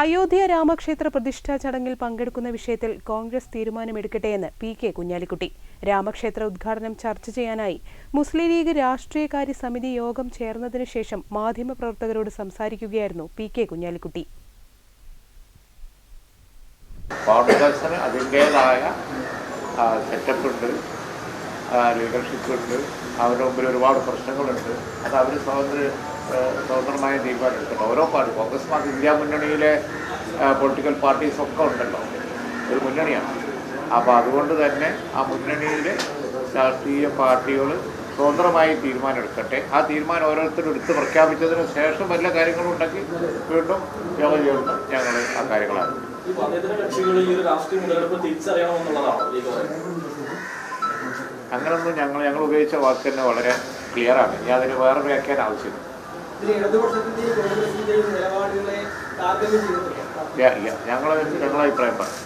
Ayodhya രാമക്ഷേത്ര പ്രതിഷ്ഠാ ചടങ്ങിൽ പങ്കെടുക്കുന്ന വിഷയത്തിൽ കോൺഗ്രസ് തീരുമാനമെടുക്കട്ടെയെന്ന് പി കെ കുഞ്ഞാലിക്കുട്ടി. രാമക്ഷേത്ര ഉദ്ഘാടനം ചർച്ച ചെയ്യാനായി മുസ്ലിം ലീഗ് രാഷ്ട്രീയകാര്യ സമിതി യോഗം ചേർന്നതിനു ശേഷം മാധ്യമപ്രവർത്തകരോട് സംസാരിക്കുകയായിരുന്നു പി കെ കുഞ്ഞാലിക്കുട്ടി. കോൺഗ്രസിന് അതിന്റേതായ സെറ്റപ്പ് ഉണ്ട് ലീഡർഷിപ്പ് അവരുടെ മുമ്പിൽ ഒരുപാട് പ്രശ്നങ്ങളുണ്ട്. അത് അവർ സ്വതന്ത്ര ആ, സ്വതന്ത്രമായ തീരുമാനം എടുക്കണം ഓരോ പാർട്ടി കോൺഗ്രസ് പാർട്ടി ഇന്ത്യ മുന്നണിയിലെ പൊളിറ്റിക്കൽ പാർട്ടീസ് ഒക്കെ ഉണ്ടല്ലോ. ഒരു മുന്നണിയാണ്. അപ്പോൾ അതുകൊണ്ട് തന്നെ ആ മുന്നണിയിലെ രാഷ്ട്രീയ പാർട്ടികൾ സ്വതന്ത്രമായി തീരുമാനം എടുക്കട്ടെ ആ തീരുമാനം ഓരോരുത്തരും എടുത്ത് പ്രഖ്യാപിച്ചതിന് ശേഷം വല്ല കാര്യങ്ങളും ഉണ്ടെങ്കിൽ വീണ്ടും യോഗ ചേർന്ന് ഞങ്ങൾ ആ കാര്യങ്ങളാണ് അങ്ങനൊന്നും ഞങ്ങൾ ഞങ്ങൾ ഉപയോഗിച്ച വാക്ക് തന്നെ വളരെ ക്ലിയറാണ് ഇനി അതിന് വേറെ വ്യാഖ്യാനം ആവശ്യമില്ല. ഞങ്ങൾ ഞങ്ങളെ അഭിപ്രായം പറഞ്ഞു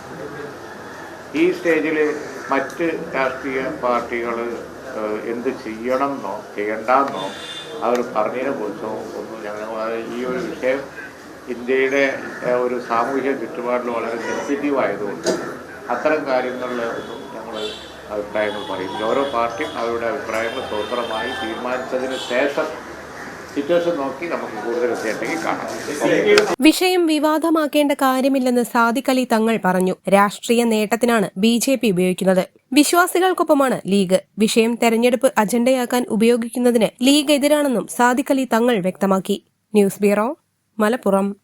ഈ സ്റ്റേജിൽ മറ്റ് രാഷ്ട്രീയ പാർട്ടികൾ എന്ത് ചെയ്യണമെന്നോ ചെയ്യണ്ടെന്നോ അവർ പറഞ്ഞതിനെ കുറിച്ചോ ഒന്നും ഞങ്ങൾ ഈ ഒരു വിഷയം ഇന്ത്യയുടെ ഒരു സാമൂഹ്യ ചുറ്റുപാടിൽ വളരെ സെൻസിറ്റീവ് ആയതുകൊണ്ട് അത്തരം കാര്യങ്ങളിൽ ഒന്നും ഞങ്ങൾ അഭിപ്രായങ്ങൾ പറയില്ല ഓരോ പാർട്ടിയും അവരുടെ അഭിപ്രായങ്ങൾ സ്വതന്ത്രമായി തീരുമാനിച്ചതിന് ശേഷം സിറ്റുവേഷൻ നോക്കി നമുക്ക് കൂടുതൽ കാണാം. വിഷയം വിവാദമാക്കേണ്ട കാര്യമില്ലെന്ന് സാദിഖലി തങ്ങൾ പറഞ്ഞു. രാഷ്ട്രീയ നേട്ടത്തിനാണ് ബി ജെ പി ഉപയോഗിക്കുന്നത്. വിശ്വാസികൾക്കൊപ്പമാണ് ലീഗ്. വിഷയം തെരഞ്ഞെടുപ്പ് അജണ്ടയാക്കാൻ ഉപയോഗിക്കുന്നതിന് ലീഗ് എതിരാണെന്നും സാദിഖലി തങ്ങൾ വ്യക്തമാക്കി. News bureau Malappuram.